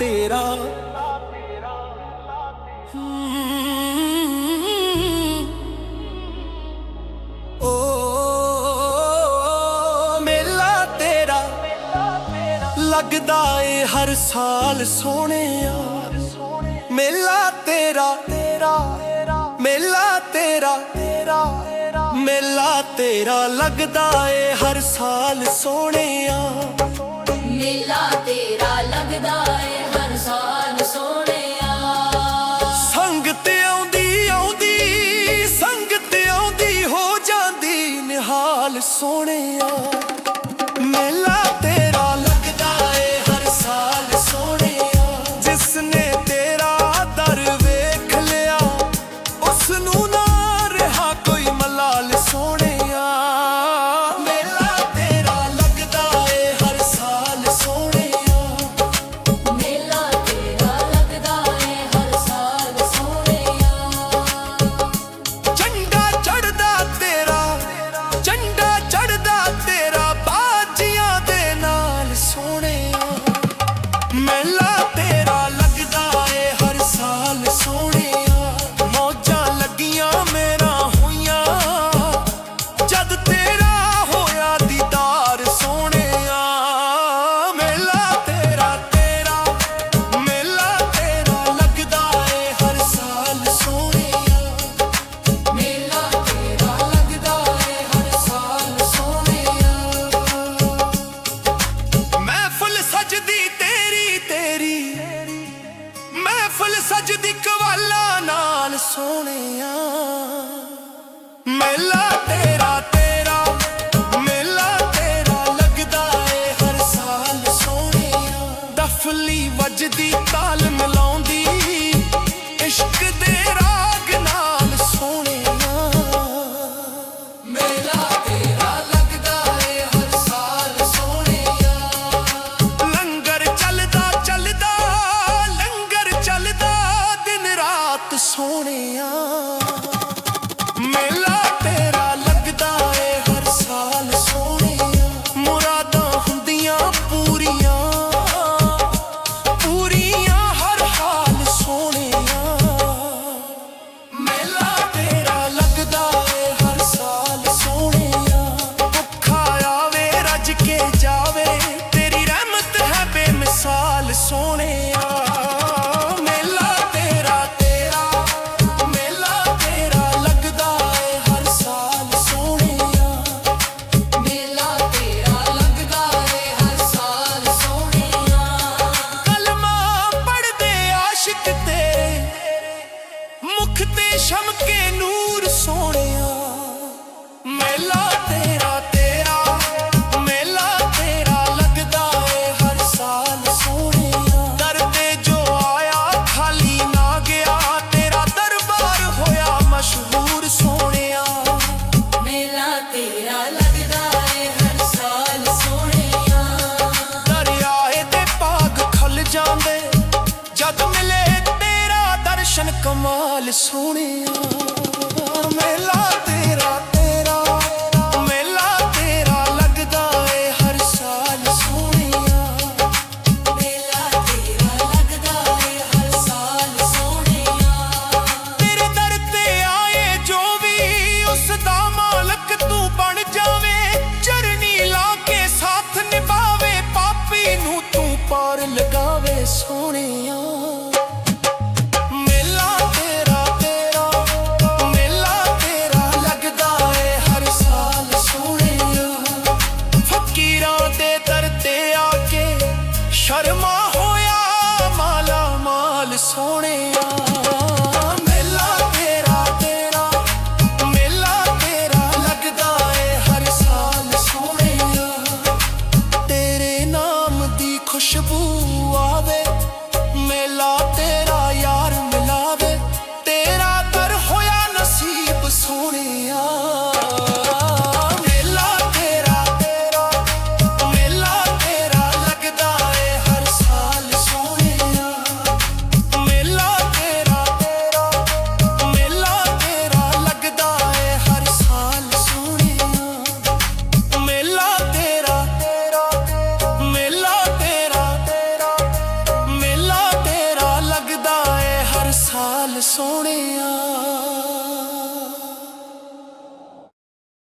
ਤੇਰਾ। ਓ ਮੇਲਾ ਤੇਰਾ। ਲੱਗਦਾ ਏ ਹਰ ਸਾਲ ਸੋਹਣਿਆ। ਮੇਲਾ ਤੇਰਾ। ਤੇਰਾ ਮੇਲਾ ਤੇਰਾ ਤੇਰਾ। ਮੇਲਾ ਤੇਰਾ ਲੱਗਦਾ ਏ ਹਰ ਸਾਲ ਸੋਹਣਿਆ। ਮੇਲਾ ਤੇਰਾ ਲੱਗਦਾ ਏ ਸੰਸਾਰ ਸੋਹਣਿਆ। ਸੰਗਤ ਆਉਂਦੀ ਆਉਂਦੀ ਸੰਗਤ ਆਉਂਦੀ ਹੋ ਜਾਂਦੀ ਨਿਹਾਲ ਸੋਹਣਿਆ। ਮੇਲਾ ਤੇ ਸਜਦੀ ਕਵਾਲਾ ਨਾਲ ਸੋਹਣਿਆ। ਮੇਲਾ ਤੇ ਸੋਹਣਿਆ। ਮੇਲਾ ਤੇਰਾ ਲੱਗਦਾ ਏ, ਹਰ ਸਾਲ ਸੋਹਣਿਆ। ਮੁਰਾਦਾਂ ਹੁੰਦੀਆਂ ਪੂਰੀਆਂ। ਪੂਰੀਆਂ ਹਰ ਹਾਲ ਸੋਹਣਿਆ। ਮੇਲਾ ਤੇਰਾ ਲੱਗਦਾ ਏ, ਹਰ ਸਾਲ ਸੋਹਣਿਆ। ਭੁੱਖਾ ਆਵੇ, ਰੱਜ ਕੇ ਜਾਵੇ। ਤੇਰੀ ਰਹਿਮਤ ਹੈ ਬੇਮਿਸਾਲ ਸੋਹਣਿਆ। ਸ਼ਮਕੇ ਨੂਰ ਸੋਹਣਿਆ। ਮੈਲਾ ਤੇਰਾ ਤੇਰਾ, ਮੈਲਾ ਤੇਰਾ ਲੱਗਦਾ ਏ ਹਰ ਸਾਲ ਸੋਹਣਿਆ। ਦਰ ਤੇ ਜੋ ਆਇਆ, ਖਾਲੀ ਨਾ ਗਿਆ, ਤੇਰਾ ਦਰਬਾਰ ਹੋਇਆ ਮਸ਼ਹੂਰ ਸੋਹਣਿਆ। ਮੈਲਾ ਤੇਰਾ ਕਮਾਲ ਸੋਹਣਿਆ ਮੇਲਾ ਸਾਲ ਸੋਹਣਿਆ